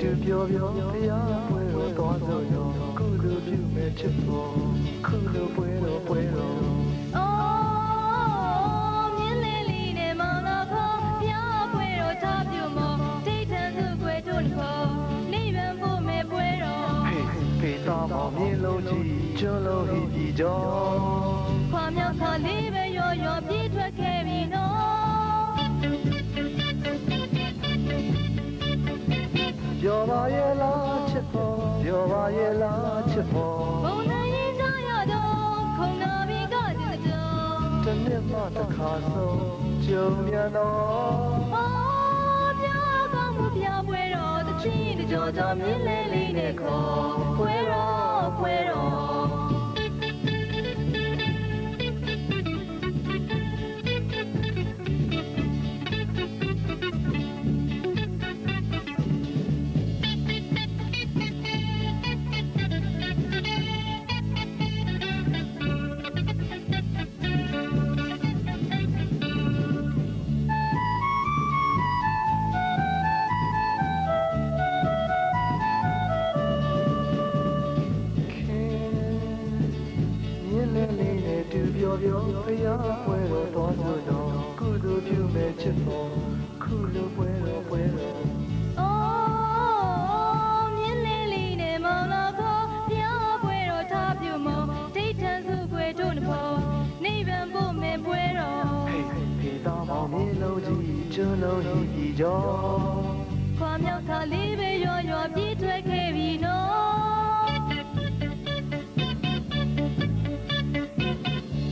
တူပြောပြောတရားပွဲတော်သွားဆိုရောကုလူပြုမဲ့ချစ်ဖို့ခုလိုပွဲတော်ပွဲတော်အော်မြင်းလေးလေးနဲ့မောင်တော်ခေါ်ပြားပွဲတော်ချပြမောဒိဋ္ဌံသူကွယ်တို့ခေါ်နိဗ္ဗာန်ဖို့မဲ့ပွဲတော်ဖေးဖေးသားမောင်မြင်လုံးကြီးကျွလုံးဟိပြီကြောခွာမြောက်ခါလေးပဲရောရောပြေးထွက်ခဲ့ပြီ ပြောပါရဲ့လားချစ်ဖို့ပြောပါရဲ့လားချစ်ဖို့ဘုံနိုင်ရင်ကြရတော့ခုံနာပြီကကျတော့တနေ့မှတစ်ခါဆုံးကြုံမြန်တော့အော်ပြားကောင်းမှုပြားပွဲတော်တချင်းတကြောကြောမြင်းလေးလေးနဲ့ခေါ်ပွဲတော်ပွဲတော် ပြောပြောဖရာပွဲတော်သွားဆိုတော့ကုသိုလ်ပြုမဲ့ချစ်ဖို့ခုလိုပွဲတော်ပွဲတော်အော်မြင်းလေးလေးနဲ့မောင်တော်ခေါ်ပြားပွဲတော်ချပြမောဒိဋ္ဌံသူကွယ်တို့ခေါ်နိဗ္ဗာန်ဖို့မဲ့ပွဲတော်ဖေးဖေးသားမောင်မြင်လုံးကြီးကျွလုံးဟိပြီကြောခွာမြောက်ခါလေးပဲရောရောပြေးထွက်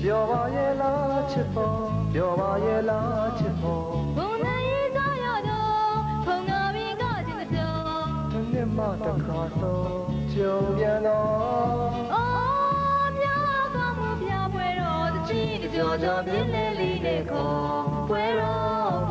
ပျော်ပါရဲ့လားချစ်တော်ပျော်ပါရဲ့လားချစ်တော်ဘုံနိုင်သောရတော်ဖုန်ကားပြီးကချစ်တော်တစ်နှစ်မှတစ်ခါတော့ကြုံပြန်တော့အော်မြားကမှုပြပွဲတော်တချီကြောကြောပြင်းလေးလေးနဲ့ခေါ်ပွဲတော်